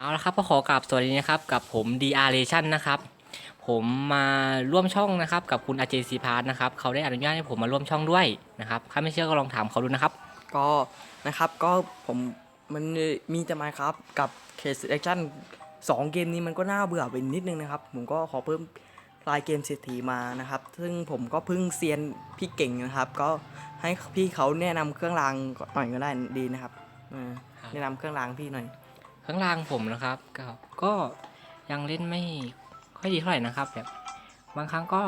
เอาละครับก็ขอกราบสวัสดีนะครับกับผม DR r a t i o n นะครับผมมาร่วมช่องนะครับกับคุณ RJ c p a r t นะครับเขาได้อนุญาตให้ผมมาร่วมช่องด้วยนะครับถ้าไม่เชื่อก็ลองถามเขาดูนะครับ ก็นะครับก็ผมมันมีแต่มาครับกับเคสแอคชั่นสองเกมนี้มันก็น่าเบื่อไปนิดนึงนะครับ ผมก็ขอเพิ่มลายเกมเศรษฐีมานะครับ ซึ่งผมก็เพิ่งเซียนพี่เก่งนะครับ ก็ให้พี่เขาแนะนำเครื่องรางหน่อยก็ได้ดีนะครับเออครับแนะนำเครื่องรางพี่หน่อย ข้างล่างผมนะครับ ก็ก็ยังเล่นไม่ค่อยดีเท่าไหร่นะครับแบบบางครั้งก็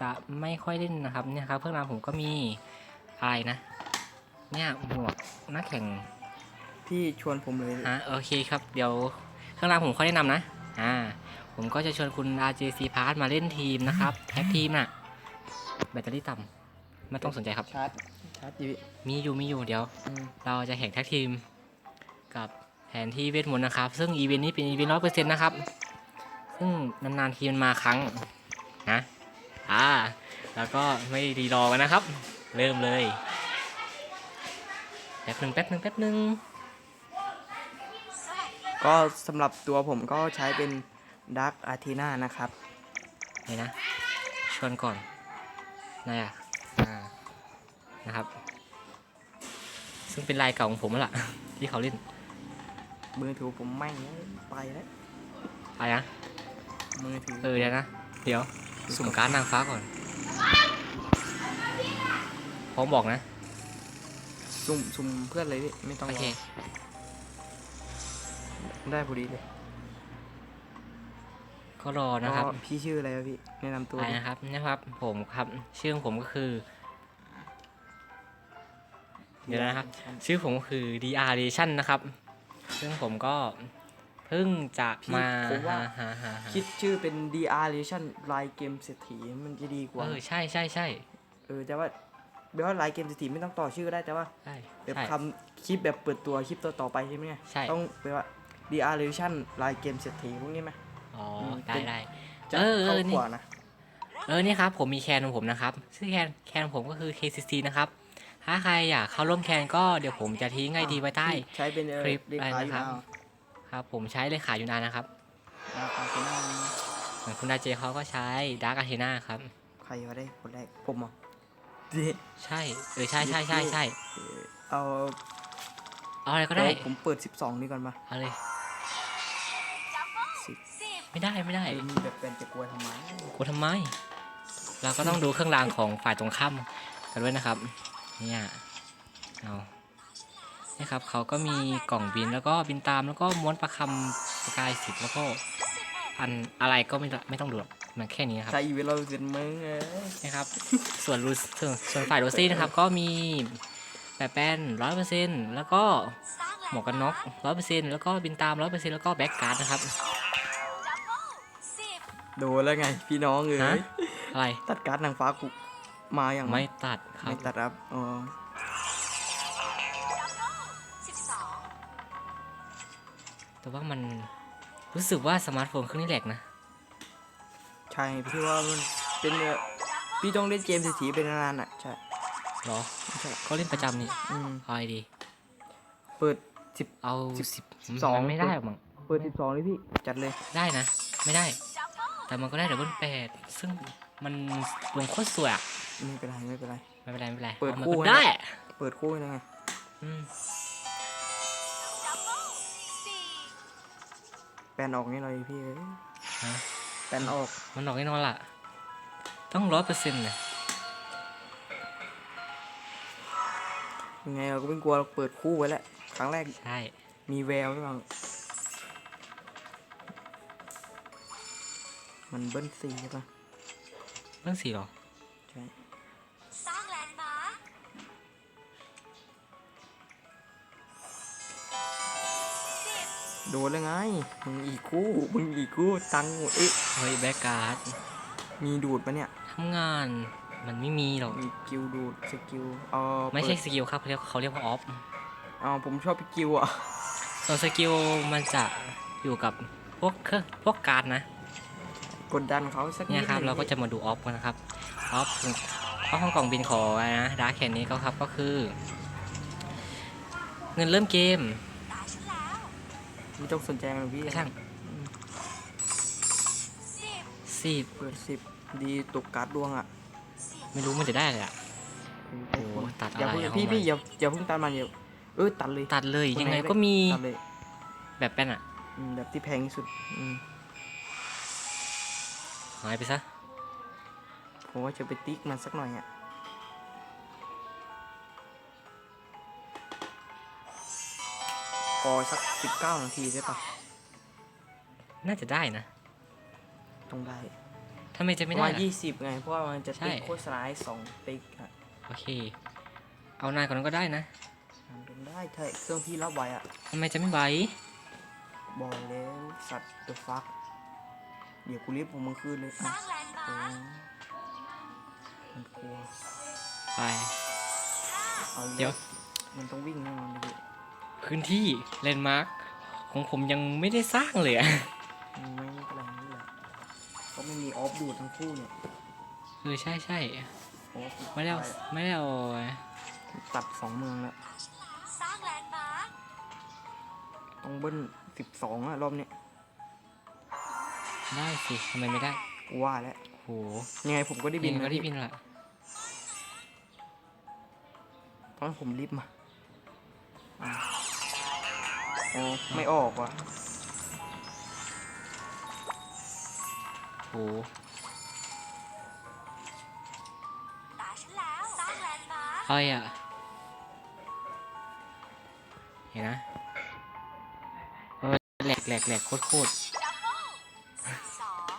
จะไม่ค่อยเล่นนะครับเนี่ยครับเครื่องรางผมก็มีอะไรนะ เนี่ยหมวกนักแข่งพี่ชวนผมเลยอะโอเคครับเดี๋ยวเครื่องรางผมขอแนะนำนะอ่าผมก็จะชวนคุณ RJC p a r t มาเล่นทีมนะครับแท็กทีมน่ะแบตเตอรี่ต่ำไม่ต้องสนใจครับ ชาร์จชาร์จอยู่มีอยู่มีอยู่เดี๋ยว อืม เราจะแข่งแท็กทีมกับ แผนที่เวทมนต์นะครับ ซึ่งอีเวนต์นี้เป็นอีเวนต์ร้อยเปอร์เซ็นต์นะครับ ซึ่งนานๆทีมันมาครั้งนะอ่าแล้วก็ไม่รีรอกันนะครับ เริ่มเลยแป๊บหนึ่งแป๊บหนึ่งแป๊บหนึ่งก็สำหรับตัวผมก็ใช้เป็นดักอาทีนานะครับนี่นะ ชวนก่อนนายอะอ่านะครับ ซึ่งเป็นลายเก่าของผมแล้วล่ะ ที่เขาเล่น มือถือผมไม่งไปแล้วอะไรนะมือถือเออเดี๋ยวนะ เดี๋ยว สุ่มการ์ดนางฟ้าก่อนพร้อมบอกนะซุ่มซุ่มเพื่อนเลยพี่ไม่ต้องโอรเคอได้พอดีเลยก็รอนะครับก็พี่ชื่ออะไรครับพี่แนะนำตัวไปดินะครับนะครับ ผมครับ ชื่อของผมก็คือ เดี๋ยวนะครับ ชื่อผมก็คือ DR r a t i o n นะครับ ซึ่งผมก็เพิ่งจะมาหาหาหาหาคิดชื่อเป็น DR Relation ลายเกมเศรษฐีมันจะดีกว่า เออใช่ใช่ใช่เออแต่ว่าแบบว่าลายเกมเศรษฐีไม่ต้องต่อชื่อก็ได้แต่ว่า ใช่แบบใช่ คำคลิปแบบเปิดตัวคลิปต่อต่อๆไปใช่ไหมใช่ ต้องแปลว่า DR Relation ลายเกมเศรษฐีพวกนี้ไหม อ๋อมได้เป็นได้ จะเออเอเข้าอนี่ ขวานะ เออนี่ครับผมมีแคนของผมนะครับซึ่งแคนแคนของผมก็คือ KCC นะครับ ถ้าใครอยากเข้าร่วมแคนก็เดี๋ยวผมจะทิ้งไอดีไว้ใต้ใช้เป็นเออคลิปเลขาอะไรอยู่นะครับแล้วครับผมใช้เลยขายอยู่นานนะครับอ่าขอบคุณมากเหมือนคุณดาเจเขาก็ใช้ดาร์กอาเทนาครับ ใครมาได้คนแรกผมเหรอดิใช่เออใช่ใช่ใช่ใช่เอาเอาอะไรก็ได้เอาผมเปิด 12 นี่ก่อนมาเอาเลยสิบไม่ได้ไม่ได้เออมีแบบเป็นจะกลัวทำไมกลัวทำไม เราก็ต้องดูเครื่องรางของฝ่ายตรงข้ามกันด้วยนะครับ เนี่ยเอาเนี่ยครับเขาก็มีกล่องบินแล้วก็บินตามแล้วก็ม้วนประคำประกายสิบแล้วก็อันอะไรก็ไม่ต้องไม่ต้องดูหรอกมันแค่นี้นะครับใช้อีเวนต์เราเป็นมึงเออนะครับ ส่วนรูส่วนส่วนฝ่ายโรซี่นะครับ ก็มีแบบแป้นร้อยเปอร์เซ็นต์แล้วก็หมวกกันน็อกร้อยเปอร์เซ็นต์แล้วก็บินตามร้อยเปอร์เซ็นต์แล้วก็แบ็กการ์ดนะครับโดนแล้วไงพี่น้องเอ้ฮะยอะไรตัดการ์ดนางฟ้ากู มาอย่างไม่ตัดครัไม่บตัดครับอ๋อแต่ว่ามันรู้สึกว่าสมาร์ทโฟนเครื่องนี้แหลกนะ ใช่พี่ว่ามันเป็นเอ่อพี่ต้องเล่นเกมเศรษฐีเป็นนานๆอะใช่เหรอใช่ก็เล่นประจำนี่อืมเอาไอดี เปิดสิบเอาสิบสิบสองมันไม่ได้หรอกมั้งเปิดสิบสองเลยพี่ จัดเลยได้นะ ไม่ได้ แต่มันก็ได้ดับเบิลแปดซึ่งมันลงโคตรสวยอะ ไม่เป็นไรไม่เป็นไร ไม่เป็นไรไม่เป็นไรเปิดอามาคู่ก็ให้ได้เปิดคู่ยังไงอืมแปลนออกนี่เลยพี่เอ้ยฮะแปลนออกมันออกแน่นอนล่ะ ต้องร้อยเปอร์เซ็นต์เลยยังไงเราก็ไม่กลัวเราเปิดคู่ไว้แล้วครั้งแรกใช่มีแววหรือเปล่ามันเบิ้ลซีใช่ปะเรื่องสี่หรอใช่ โดนแล้วไง มึงอีกคู่ มึงอีกคู่ตังค์หมดเอ๊ะเฮ้ยแบ็กการ์ดมีดูดปะเนี่ยทำงานมันไม่มีหรอก มีกิลดูดสกิลเอาไม่ใช่เปิดสกิลครับเขาเรียกเขาเรียกว่าออฟเอาผมชอบพี่กิลอะส่วนสกิลมันจะอยู่กับพวกเครื่องพวกการ์ดนะกดดันเขาสักนิเนี่ยดครับหนึ่งเราก็จะมาดูออฟกันนะครับออฟออฟของกล่องบินของอะไรนะดาร์คแคนนี้ก็ครับก็คือ เงินเริ่มเกมตาฉันแล้ว ไม่ต้องสนใจมันหรอกพี่ไม่ช่างสิบสิบเปิดสิบดีตกการ์ดดวงอะไม่รู้มันจะได้เลยอะโอ้โหตัดอย่าอะไรเพิ่งของพี่มัน พี่อย่าอย่าเพิ่งตัดมันอย่าเออตัดเลยตัดเลยคนยังไงหนก็มีตัดเลยแบบเป็นอะอืมแบบที่แพงที่สุดอืมหายไปซะผมว่าจะไปติ๊กมันสักหน่อยอะ กอสักสิบเก้านาทีได้ปะน่าจะได้นะต้องได้ถ้าไม่จะปไม่ระได้มาณล่ะ ยี่สิบไง เพราะว่ามันจะใช่ ติ๊กโฆษณาให้สองติ๊กอะโอเค เอานายก่อนนั้นก็ได้นะทำต้องได้ใช่เครื่องพี่รับไวอะทำไมจะไม่ไหวบอกแล้วสัตว์ the fuck เดี๋ยวกูรีบผมมึงคืนเลยสอะร้างแลนด์โอ้มาร์คมันกลัวไป เอาอีกเดี๋ยว มันต้องวิ่งแน่นอนเลย พี่พื้นที่แลนด์มาร์คของผมยังไม่ได้สร้างเลยอะมันไม่เป็นไรนี่แหละก็ไม่มีออฟดูดทั้งคู่เนี่ยเออใช่ใช่ออฟไม่ได้เอาไม่ได้เอาตัดสองเมืองแล้วสร้างแลนด์มาร์คต้องเบิ้ลสิบสองอะรอบเนี้ยได้สิทำไมไม่ได้กูว่าแล้วโหยังไงผมก็ได้บินก็นะได้พี่บินละเพราะฉะนั้นผมรีบมา อะอ๋อไม่ออกว่ะโหตาฉันแล้วสร้างแลนด์มาร์คอะไรอะเห็นนะเออแหลกแหลกแหลกโคตรโคตรดับเบิลสอง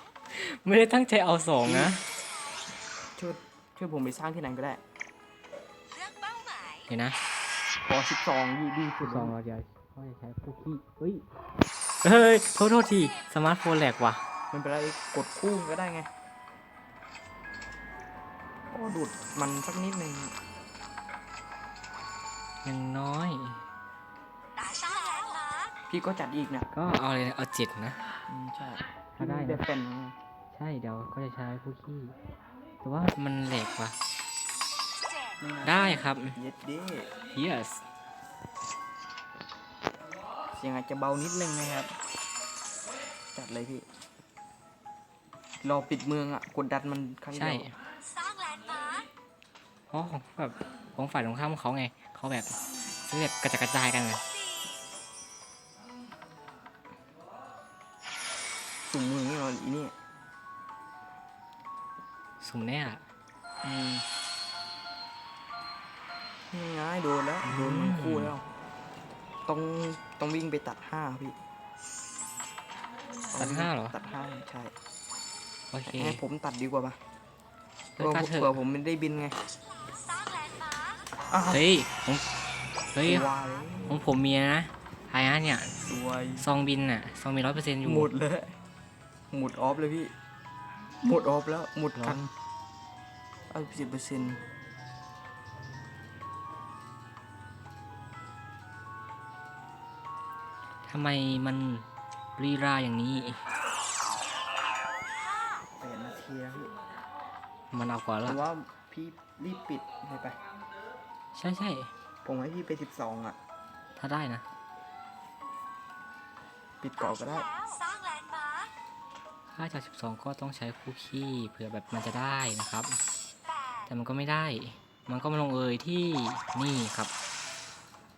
ไม่ได้ตั้งใจเอาสองนะ ช่วยช่วยผมไปสร้างที่ไหนก็ได้เลือกเป้าหมาย เห็นนะขอสิบสองดีดีสุดสองเราจะ เขาจะใช้พวกที่เฮ้ย เฮ้ย โทษโทษทีสมาร์ทโฟนแหลกว่ะ มันเป็นไรกดคู่ก็ได้ไงก็ดูดมันสักนิดนึงยังน้อยตาฉันแล้วมาร์คพี่ก็จัดอีกนะก็เอาเลยเอาเจ็ดนะ อืมใช่ถ้าได้นะ เดฟเป็นไงใช่เดี๋ยวก็จะใช้พวกขี้แต่ว่ามันแหลกว่ะเจ็ดได้ครับ เย็ดเด้ yes เสียงอาจจะเบานิดนึงนะครับ จัดเลยพี่ รอปิดเมืองอะ กดดันมันครั้งเดีใช่ยวสร้างแลนด์มาร์คเพราะของแบบของฝ่ายตรงข้ามเขาไงเขาแบบซื้อแบบกระจัดกระจายกันไงสี่สุ่มเมืองนี่นอนอีนี่สุ่มแน่อะอืมนี่ง่ายโดนแล้ว โดนมันคู่แล้ว ต้องต้องวิ่งไปตัดห้าพี่ตัดห้าเหรอ ตัดห้าใช่โอเคให้ผมตัดดีกว่าปะเฮ้ยตัดเถเผื่ออะผมไม่ได้บินไงสร้างแลนด์มาร์คอ้าวเฮ้ยของเฮ้ยว่าเลยของผมมีนะไอ้เนี่ยสวยซองบินอะซองบินร้อยเปอร์เซ็นต์อยู่หมดเลยหมดออฟเลยพี่หมดออฟแล้วหมดเหรอกันเอาสิบเปอร์เซ็นต์ ทำไมมันรีราอย่างนี้ แปดนาทีแล้วพี่มันเอาก่อนแต่ละว่าพี่รีบปิดเลยไป ใช่ใช่ผมให้พี่ไปสิบสองอะ ถ้าได้นะ ปิดก่อนก็ได้แล้วสร้างแลนด์มาร์คถ้าจาก 12 ก็ต้องใช้คู่ขี้เผื่อแบบมันจะได้นะครับ แปดแต่มันก็ไม่ได้ มันก็มาลงเอยที่นี่ครับ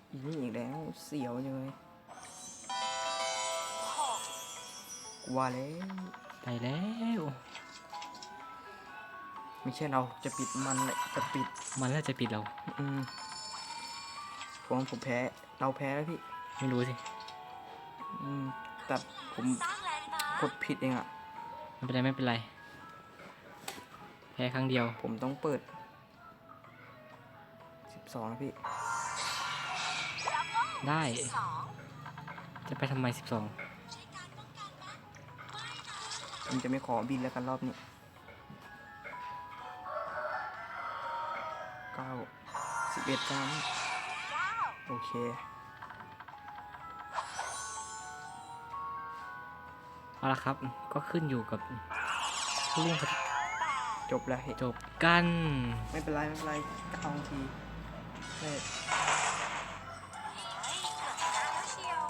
อีนี่อีกแล้วเสียวจังเลย กลัวแล้วไปแล้ว ไม่ใช่เราจะปิดมันเลยจะปิดมันน่าจะปิดเรา อืมผมผมแพ้ เราแพ้แล้วพี่ ไม่รู้สิ อืมแต่ผมสร้างแลนด์มาร์กคดผิดเองอะไม่เป็นไรไม่เป็นไร แพ้ครั้งเดียว ผมต้องเปิดสิบสองนะพี่ ได้สองจะไปทำไม12ใช้การป้องกันนะ ผมจะไม่ขอบินแล้วกันรอบนี้เก้าสิบเอ็ดจานเก้าโอเคเอาละครับ ก็ขึ้นอยู่กับผู้เล่นแปดจบแล้วเฮ้ยจบกัน ไม่เป็นไร ไม่เป็นไรเก้านาทีเฮ้ยเฮ้ยเกือบชนะแล้วเชียว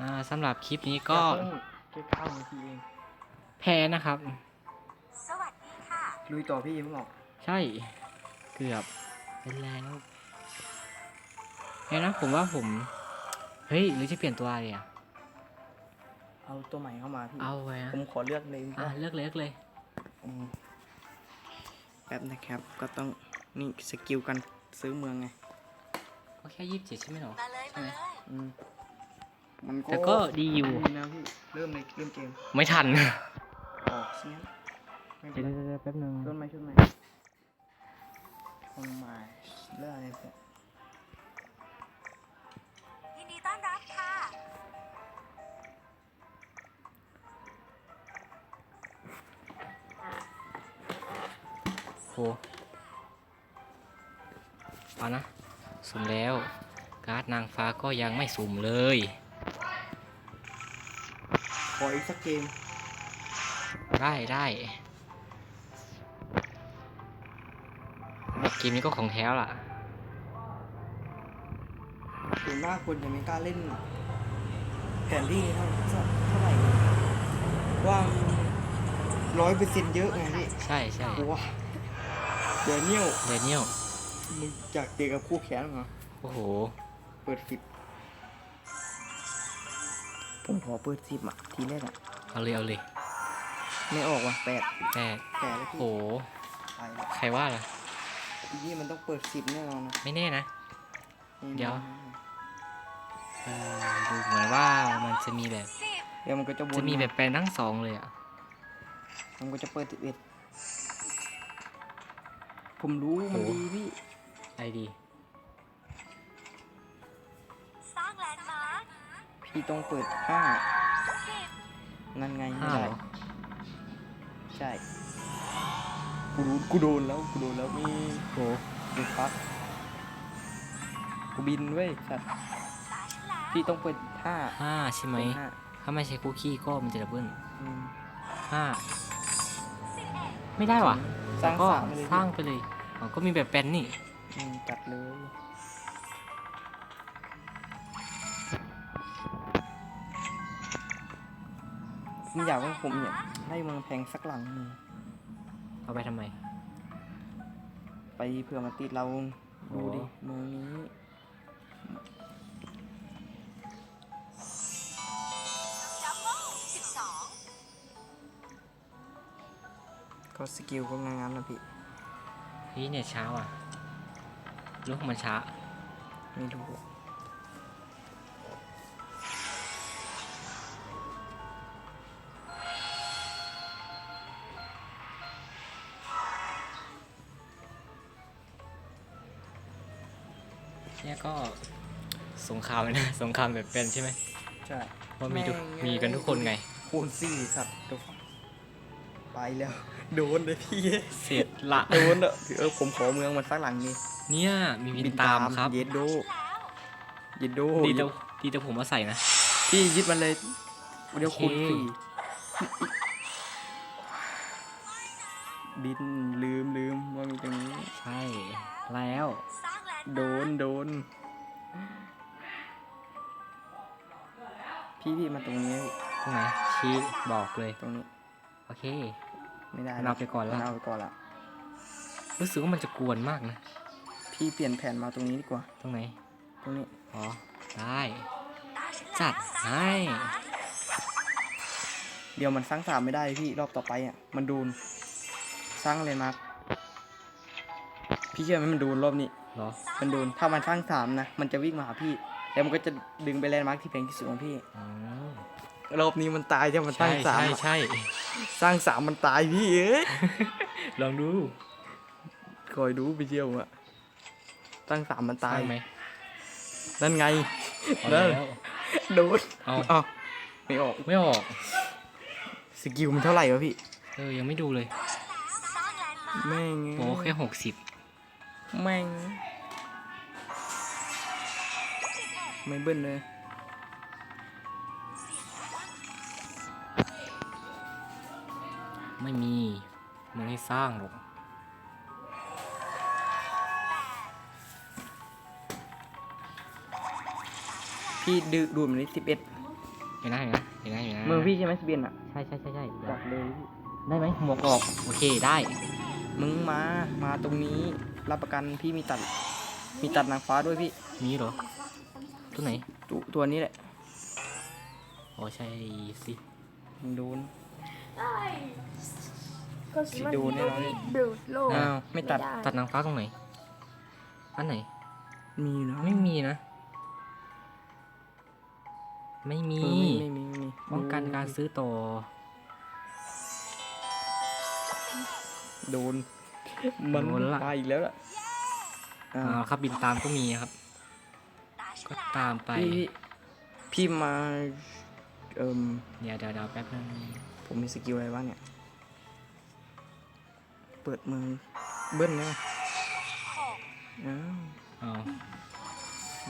อ่าสำหรับคลิปนี้ก็ อย่าเพิ่งแค่ข้าวนาทีเอง แพ้นะครับ สวัสดีค่ะ ลุยต่อพี่เพิ่งออกใช่ เกือบ เป็นแล้วเฮ้ยนะผมว่าผม เฮ้ย หรือจะเปลี่ยนตัวอะไรอะ เอาตัวใหม่เข้ามาพี่ เอาไว้นะผมขอเลือกเลยอะเลือกเลยเลือกเลย อืมแป๊บนะครับ ก็ต้องนี่สกิลกันซื้อเมืองไง ก็แค่ยี่สิบเจ็ดใช่ไหมหรอ มาเลย ใช่มาไหม เลย อืม มันแต่ก็ดีอยู่ ดีนะพี่เริ่มในเริ่มเกมไม่ทัน ออกเสียงไม่เป็เดี๋นยวไรเดี๋ยวแป๊บนึงชนไหมชนไหมชนไหมเรื่องอะไรเนี่ยยินดีต้อนรับค่ะ โหเอานะสุ่มแล้ว การ์ดนางฟ้าก็ยังไม่สุ่มเลย ขออีกสักเกม ได้ได้สำหรับเกมนี้ก็ของแท้ล่ะส่วนมากคนจะไม่กล้าเล่นแผนที่เท่าเท่าไหร่ว่าร้อยเปอร์เซ็นต์เยอะไงพี่ใช่ใช่กลัวเดี๋ยวเนี่ยวเดนิเอลมึงอยากเจอกับคู่แข่งเหรอ โอ้โห เปิดสิบผมข อเปิดสิบอะทีแรกอะ เอาเลยเอาเลยไม่ออกว่ะแปดแต่แปดแล้วโอ้พี่โห ไปแล้วใครว่าล่ะทีนี้มันต้องเปิดสิบแน่นอนนะไม่แน่นะนี่เดี๋ยว เออดูเหมือนว่ามันจะมีแบบสิบเดี๋ยวมันก็จะวนจะมีแบบแปลนทั้งสองเลยอะ มันก็จะเปิดสิบเอ็ดผมรู้มันโอ้ ดีพี่ ไอดี พี่ต้องเปิดห้าสิบนั่นไงไม่ห้าได้เหรอใช่กูรู้กูโดนแล้วกูโดนแล้วมีโอ้กูพักกูบินเว้ยสัตว์ตาฉันแล้วพี่ต้องเปิดห้าห้าใช่ไหม เปิดห้าถ้าไม่ใช่คุกกี้ก็มันจะดับเบิลอืมห้าสิบเอ็ดไม่ได้ว่ะสร้างก็สามไปเลยสร้างไปเลยอ๋อก็มีแบบแปลนนี่อืมจัดเลย ผมอยากว่าผมเนี่ยให้เมืองแพงสักหลังหนึ่งเอาไปทำไม ไปเผื่อมาติดเราโอ้ ดูดิเมืองนี้ดับเบิ้ลสิบสองก็สกิลก็งามๆนะพี่เฮ้ยเนี่ยช้าว่ะลูกมันช้า ไม่รู้เสงครามเลยนะ สงครามแบบเป็นใช่ไหมใช่เพราะมีทุกแม่งมีกันทุกคนไง คูณสี่สัตว์เดี๋ยวไปแล้ว โดนเลยพี่ เสร็จละ โดนเด้อเออผมขอเมืองมันสักหลังนี้เนี่ยมีบินตามครับ เย็ดโดแล้วเย็ดโดดีแต่ดีแต่ผมมาใส่นะ พี่ยึดมันเลยเดี๋ยวคูณโอเค สี่บินลืมลืมว่ามีตรงนี้ ใช่ แล้วสร้างแลนด์โดนโดน พี่พี่มาตรงนี้ตรงไหนชี้บอกเลย ตรงนี้ โอเค ไม่ได้มันเอาไปก่อนละมัเอาไปก่อนละรู้สึกว่ามันจะกวนมากนะ พี่เปลี่ยนแผนมาตรงนี้ดีกว่า ตรงไหน ตรงนี้ อ๋อ ได้ตาฉันแล้วจัดให้ เดี๋ยวมันสร้างสามไม่ได้พี่รอบต่อไปอะ มันโดนสร้างเลยมาร์คพี่เชื่อไหมมันโดนรอบนี้ เหรอ มันโดนถ้ามันสร้างสามนะ มันจะวิ่งมาหาพี่ แล้วมันก็จะดึงไปแลนด์มาร์คที่แพงที่สุดของพี่อืมรอบนี้มันตายถ้ามันสใช่ร้างสามใช่อะใช่สร้างสามมันตายพี่เอ้ยลองดูคอยดูไปเที่ยวอะสร้างสามมันตายได้ไหมนั่นไงเอานั่แล้นวโดนเอาเอาไม่ออกไม่ออกสกิลมันเท่าไหร่วะพี่เออยังไม่ดูเลยสร้างแลนด์มาร์คแม่งโอ้แค่หกสิบแม่ง ไม่เบิ้ลเลยไม่มีมันให้สร้างหรอกพี่ดูดูมันนี่สิบเอ็ดเห็นนะเห็นนะเห็นนะเห็นนะเมืองพี่ใช่ไหมสเบียนอะใช่ใช่ใช่ใช่เดี๋ยวจัดเลยพี่ได้ไหมหมวกออกโอเคได้ มึงมามาตรงนี้รับประกันพี่มีตัด มีตัดนางฟ้าด้วยพี่มีเหรอ ตัวไหนตัวตัวนี้แหละอ๋อใช่สิมึงโดนก็สิดูแน่นอน ดูดโลกอ้าวไม่ตัดด้ตัดนางฟ้าตรงไหน อันไหน มีอยู่นะไม่มีนะ ไม่มี เออไม่ไม่มีไม่มีป้องกันการซื้อต่อ โดน มันโดนละมาอีกแล้วล่ะอ้าอ่าวครับบินตามก็มีครับตาฉั ก็นแล้วตามไป พี่พี่พี่มาเอ่มเดี๋ยวเดี๋ยวเดี๋ยวแป๊บนึงผมมีสกิลอะไรบ้างเนี่ย เปิดมือเบิ้ลนะหกอ้าวอ๋อ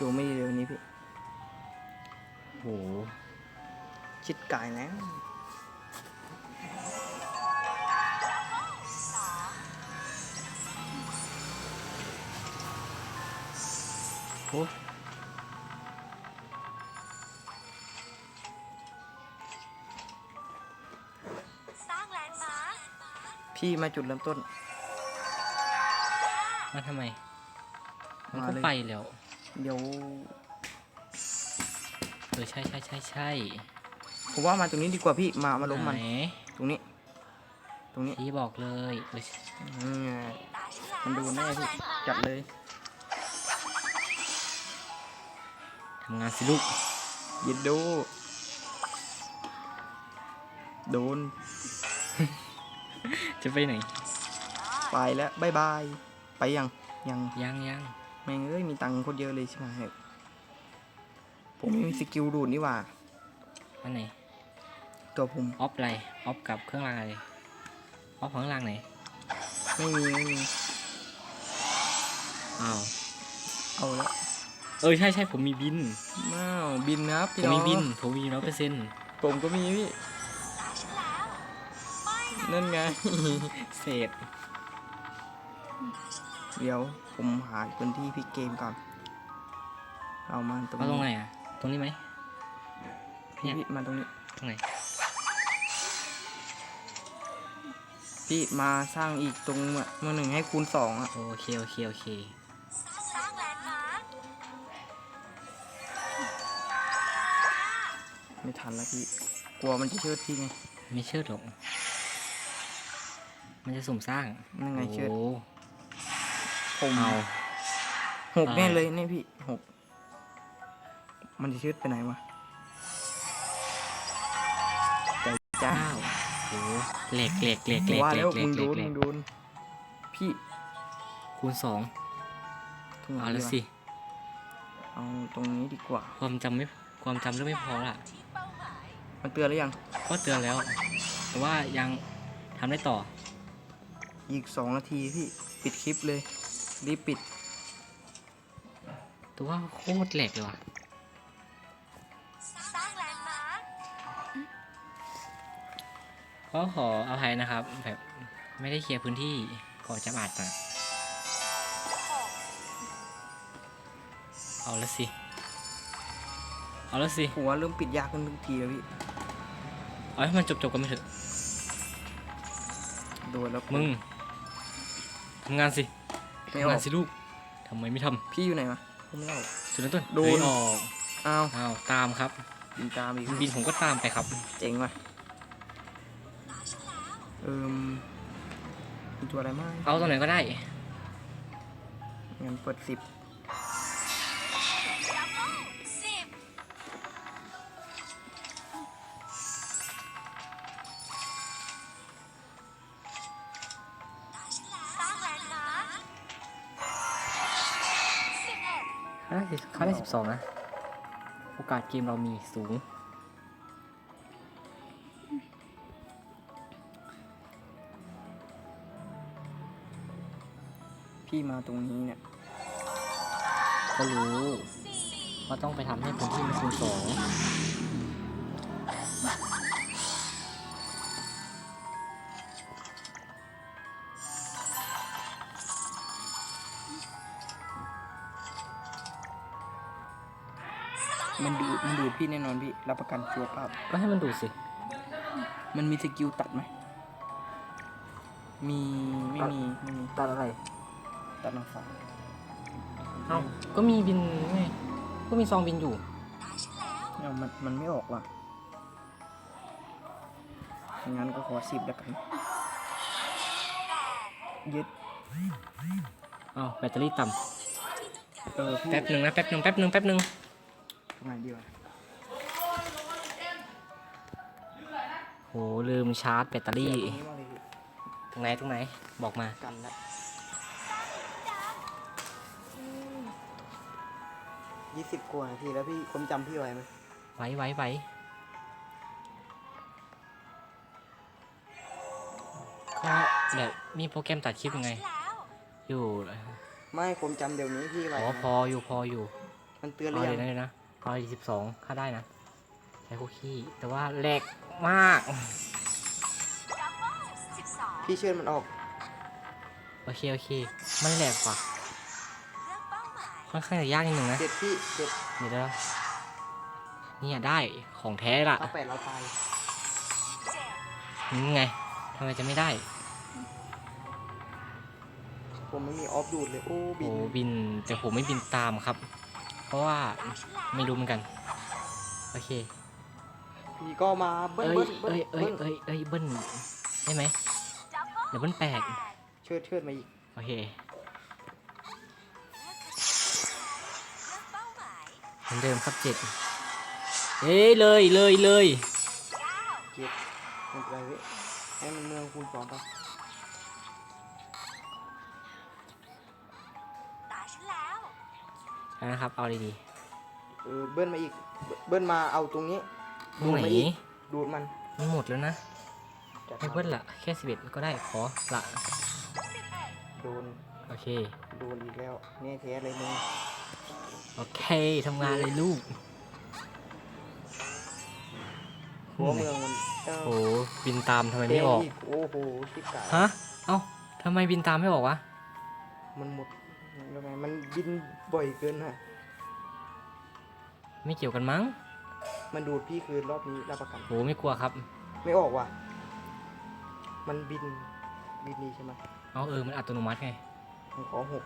ดูไม่ดีเลยวันนี้พี่โหชิดกายแล้วสองโอ้ พี่มาจุดเริ่มต้น มาทำไม มันมาก็เลย ไปแล้ว เดี๋ยว เออใช่ใช่ใช่ใช่ผมว่ามาตรงนี้ดีกว่าพี่มามาล้มมัน ไหนตรงนี้ ตรงนี้พี่บอกเลยเอออืมตาฉันแล้วมันดูแน่พี่จัดเลยทำงานสิลูกยินดูโดน จะไปไหน ไปแล้วบายบาย ไปยัง ยังยังยังแม่งเอ้ยมีตังค์โคตรเยอะเลยใช่ไหมผมไม่มีสกิลดูดนี่หว่า อันไหน ตัวผม ออฟอะไรออฟกับเครื่องรางอะไร ออฟของเครื่องรางไหน ไม่มีไม่มีอ้าว เอาละเออใช่ใช่ผมมีบิน ม้าวบินนะครับผพี่มน้อมีงบิน ผมมีร้อยเปอร์เซ็นต์ผมก็มีพี่ นะนั่นไง เศษ เดี๋ยวผมหาพื้นที่พลิกเกมก่อน เอามาตรงเอาตรงไหนนี้อะ ตรงนี้ไหม พี่พี่มาตรงนี้ ตรงไหน พี่มาสร้างอีกตรงเมื่อหนึ่งให้คูณสองอะ โอเค โอเค โอเค สร้างแลนด์มาร์คไม่ทันแล้วพี่ กลัวมันจะเชิดพี่ไง ไม่เชื่อหรอก มันจะสุ่มสร้างนั่นไงเชิดโอ้ผมเอา หกแน่อะไรเลยเนี่ยพี่หกมันจะเชิดไปไหนวะใจจ้าเก้าโอ้เหล็กเหล็กเหล็กเหล็กว่าเหล็แล้กวเหล็มึกงเหโดล็กนเหล็มึกงโดนพี่คูณสองตรงไหนเอาแล้วดีวะสิเอาตรงนี้ดีกว่า ความจำไม่ความจำเริ่มไม่พอละที่เป้าหมายมันเตือนหรือยังก็เตือนแล้ว แต่ว่ายังทำได้ต่อ อีกสองนาทีพี่ปิดคลิปเลย รีบปิด แต่ว่าโคตรแหลกเลยว่ะสร้างแลนด์มาร์คก็ขออภัยนะครับ แบบไม่ได้เคลียร์พื้นที่ก่อนจะอัดอะหกเอาละสิ เอาละสิผมว่าเริ่มปิดยากขึ้นทุกทีแล้วพี่เอาให้มันจบจบๆกันไปเถอะ โดนแล้วมึง ทำงานสิไม่ทำองาอนกสิลูกทำไมไม่ทพี่อยู่ไหนวะไม่ออกำสุดนั้นต้นโดน เฮ้ยออกอ้าวอ้าวตามครับ บินตามอีกบินผมก็ตามไปครับ เจ๋งว่ะเอิมมีตัวอะไรมากเอาตรงไหนก็ได้งั้นเปิดสิบ 12 นะ โอกาสเกมเรามีสูง พี่มาตรงนี้เนี่ย ก็รู้ว่าต้องไปทำให้พื้นที่มันสูงสอง พี่แน่นอนพี่รับประกันชัวร์ภาพ ก็ให้มันดูดสิ มันมีสกิลตัดไหม มีไม่มีไม่มีตัดอะไร ตัดน้ำฟ้าเอ้าก็มีบินไงก็มีซองบินอยู่เนี่ยมันมันไม่ออกว่ะงั้นก็ขอสิบแล้วกันยึดเอ้าแบตเตอรี่ต่เออำพี่แป๊บหนึ่งนะแป๊บหนึ่งแป๊บหนึ่งแป๊บหนึ่งทำไงดีวะ หลืมชาร์จแบตเตอรี่ตรงนี้มาเลยพี่ ตรงไหนตรงไหน บอกมา กันละยี่สิบกว่านาทีแล้วพี่ผมจำพี่ไว้ไหมไว้ไว้ไว้ก็แบบมีโปรแกรมตัดคลิปยังไง อยู่ไม่ผมจำเดี๋ยวนี้พี่ไว้อ๋อนะพออยู่พออยู่มันเตือนหเอารือเลยัยงนะเลยนะเอาเลยสิบสองค่าได้นะใช้คุกกี้แต่ว่าแหลก มากสิบสองพี่เชิญมันออก โอเค โอเค มันแหลกกว่าเลือกเป้าหมายค่อนข้างจะยากนิดนึงนะเจ็ดพี่เจ็ดเดี๋ยวเดี๋ยวเนี่ยได้ของแท้ละเอาแปดเราตายเจ็ดนี่ไงทำไมจะไม่ได้ ผมไม่มีออฟดูดเลย โอ้บิโอ้นบิน แต่ผมไม่บินตามครับ เพราะว่าตาฉันแล้วไม่รู้เหมือนกัน โอเค พี่ก็มาเบิ้ลเอ้ยเบิ้ลเบิ้ลเอ้ยเอ้ยเบิ้ลเอ้ยเอ้ยเบิ้ลได้ไหมดับเบิ้ลเดี๋ยวเบิ้ลแปลกเชิดเชิดมาอีกโอเคเลือกเป้าหมายเหมือนเดิมครับเจ็ดเอ้ยเลยเลยเลยเก้าเจ็ดไม่เป็นไรเว้ยให้มันเมืองคูณสองไปตาฉันแล้วนะครับเอาดีเออเบิ้ลมาอีกเบิ้ลมาเอาตรงนี้ ๆตรงไหนมาอีก ดูดมันมันหมดแล้วนะจัดให้เบิ้ลละแค่สิบเอ็ดก็ได้ขอละโดนโอเค โดนอีกแล้วแน่แท้เลยมึงโอเคทำงานเลยลูก หัวเมืองมันเออโอ้บินตามทำไมไม่ออกเโอ้โหชิบกายฮะ เอ้าทำไมบินตามไม่ออกวะ มันหมดยังไงมันบินบ่อยเกินฮะ ไม่เกี่ยวกันมั้ง มันดูดพี่คืนรอบนี้รับประกัน โหไม่กลัวครับไม่ออกว่ะ มันบิน บินดีใช่ไหมเอาเออมันอัตโนมัติไงผมขอหก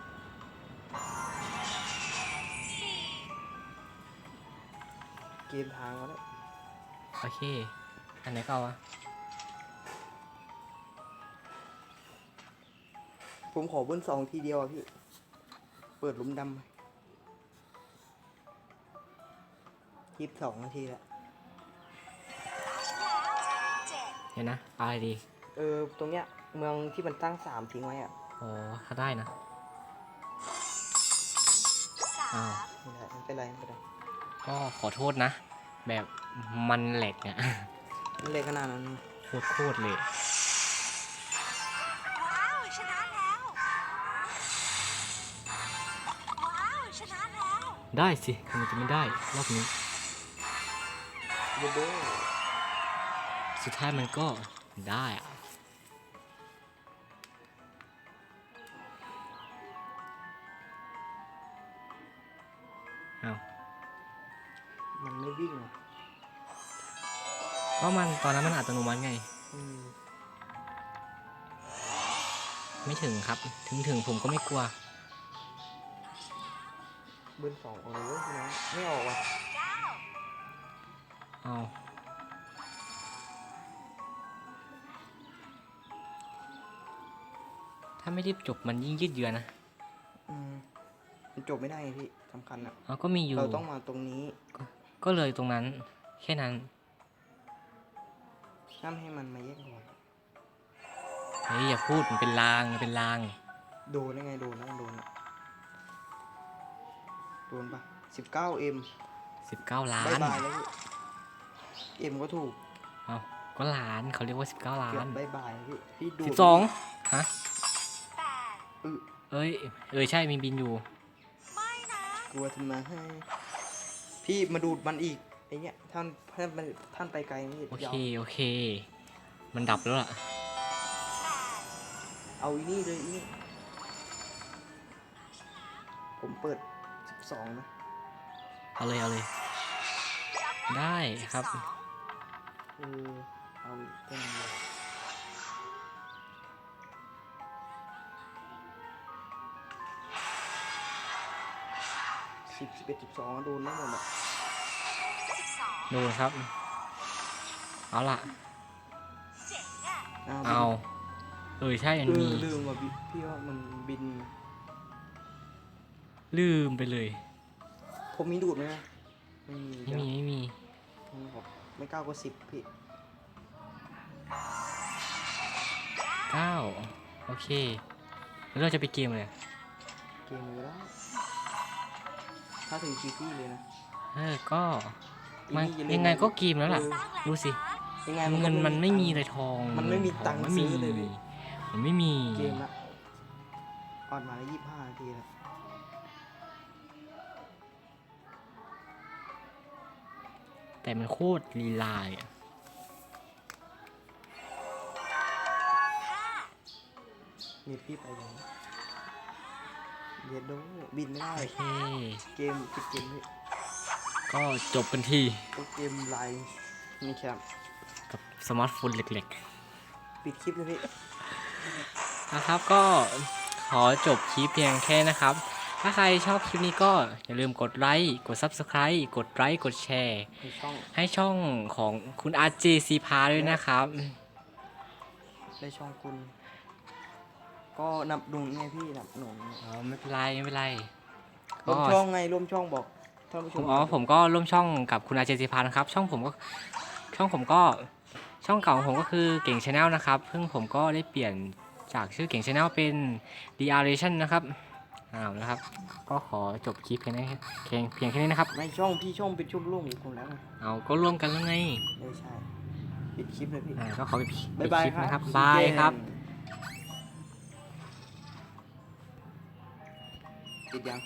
เกมทางแล้วโอเค อันไหนก็เอาวะผมขอเบิ้ลสองทีเดียวอะพี่ เปิดหลุมดำ ยี่สิบสองนาทีแล้วตาฉันแล้วเจ็ดเดี๋ยวนะเอาอะไรดีเออตรงเนี้ยเมืองที่มันตั้งสามทิ้งไว้อะอ๋อถ้าได้นะสาอ้าวมไม่เป็นไรไม่เป็นไรไม่เป็นไรก็ขอโทษนะ แบบมันแหลกเนี่ยมันเลยขนาดนั้นโคตรโคตรเลยว้าวชนะแล้วว้าวชนะแล้วได้สิทำไมจะไม่ได้รอบนี้ เยอะเด้อสุดท้ายมันก็ได้อะเอามันไม่วิ่งอะเพราะมันตอนนั้นมันอัตโนมัติไง อืมไม่ถึงครับ ถึงถึงผมก็ไม่กลัว เบิ้ลสองเอาเลยเว้ยพี่น้องไม่ออกว่ะ เก้าเอาถ้าไม่รีบจบมันยิ่งยืดเยื้อนะอืมมันจบไม่ได้ไงพี่สำคัญอะเอาก็มีอยู่เราต้องมาตรงนี้ก็เลยตรงนั้น แค่นั้นห้ามให้มันมาแย่งก่อนเฮ้ยอย่าพูดมันเป็นลางมันเป็นลาง โดนได้ไงโดนนะมันโดนอะโดนปะสิบเก้าเอ็ม19ล้าบายนบายแล้วพี่ เอ็มก็ถูกเอาก็ล้านเขาเรียกว่า19ล้าเกือนบบายบายแล้วพี่พี่ดู12ฮะแปดเออเอ้ยเออใช่มีบินอยู่ไม่นะกลัวทำไมให้ พี่มาดูดมันอีกไอ้เงี้ยท่านท่านมันท่านไปไกลนี่โอเคยาวโอเค มันดับแล้วล่ะแปดเอาอีนี่เลยอีนี่ผมเปิดสิบสองนะเอาเลยเอาเลย ได้ครับ สองเออเอาอีกต้นงเลยสิบสิบเอ็ดสิบสองโดนทั้งหมดอะสิบสองดูครับ เอาล่ะเจ๋งอะอ่าเอา เออใช่มันเอมีอลืมว่ะพี่พี่ว่ามันบิน ลืมไปเลย ผมมีดูดไหมนะไม่มีไม่มีไม่มีไม่มีครับ ไม่เก้าก็สิบพี่เก้าโอเค แล้วเราจะไปเกมเลยเกมเลยก็ได้ถ้าถึงชีฟี่เลยนะเออก็มันอีอย่าลืยังไงก็เกมแล้วล่ะสร้างแลนด์ดูสิมาร์คยังไงเงินมันไม่มีเลยตังค์ทอง มันไม่มีทอตังค์ไม่มีซื้อเลยพี่มันไม่มีเกมละออนมาแล้วยี่สิบห้านาทีแล้ว แต่มันโคตรลีลาเลยอะห้าเน็ตพี่ไปยังเย็ดโดบินไม่ได้โอเค เกมปิดเกมพี่ก็จบกันทีก็เกมไลน์นี่ครับกับสมาร์ทโฟนเล็กปิดคลิปเลยพี่ๆนะครับก็ขอจบคลิปเพียงแค่นะครับ ถ้าใครชอบคลิปนี้ก็อย่าลืมกดไลค์ กด Subscribe กดไลค์ กดแชร์ ในช่องให้ช่องของคุณ RJ ซีพาด้วยนะครับ ในช่องคุณ ก็นับหนุนไงพี่นับหนุนอ๋อไม่เป็นไรไม่เป็นไรร่วมช่องไงร่วมช่องบอกท่านผู้ชผมมอ๋อผมก็ร่วมช่องกับคุณอาเจซีพานะครับ ช่องผมก็ช่องผมก็ช่องเก่าของผมก็คือเก่งชาแนลนะครับเพิ่งผมก็ได้เปลี่ยนจากชื่อเก่งชาแนลเป็น d r a t i o n นะครับ อ้าวนะครับ ก็ขอจบคลิปเพียงแค่นี้เพียงเพียงแค่นี้นะครับในช่องพี่ช่องเป็นช่วงร่วมของคุณแล้วไงเอาก็ร่วมกันแล้วไงไม่ใช่ ปิดคลิปเลยพี่ อ่าก็ขอปิดปิบ๊าดยบายคลิปครับนะครับบายครับ ปิดยัง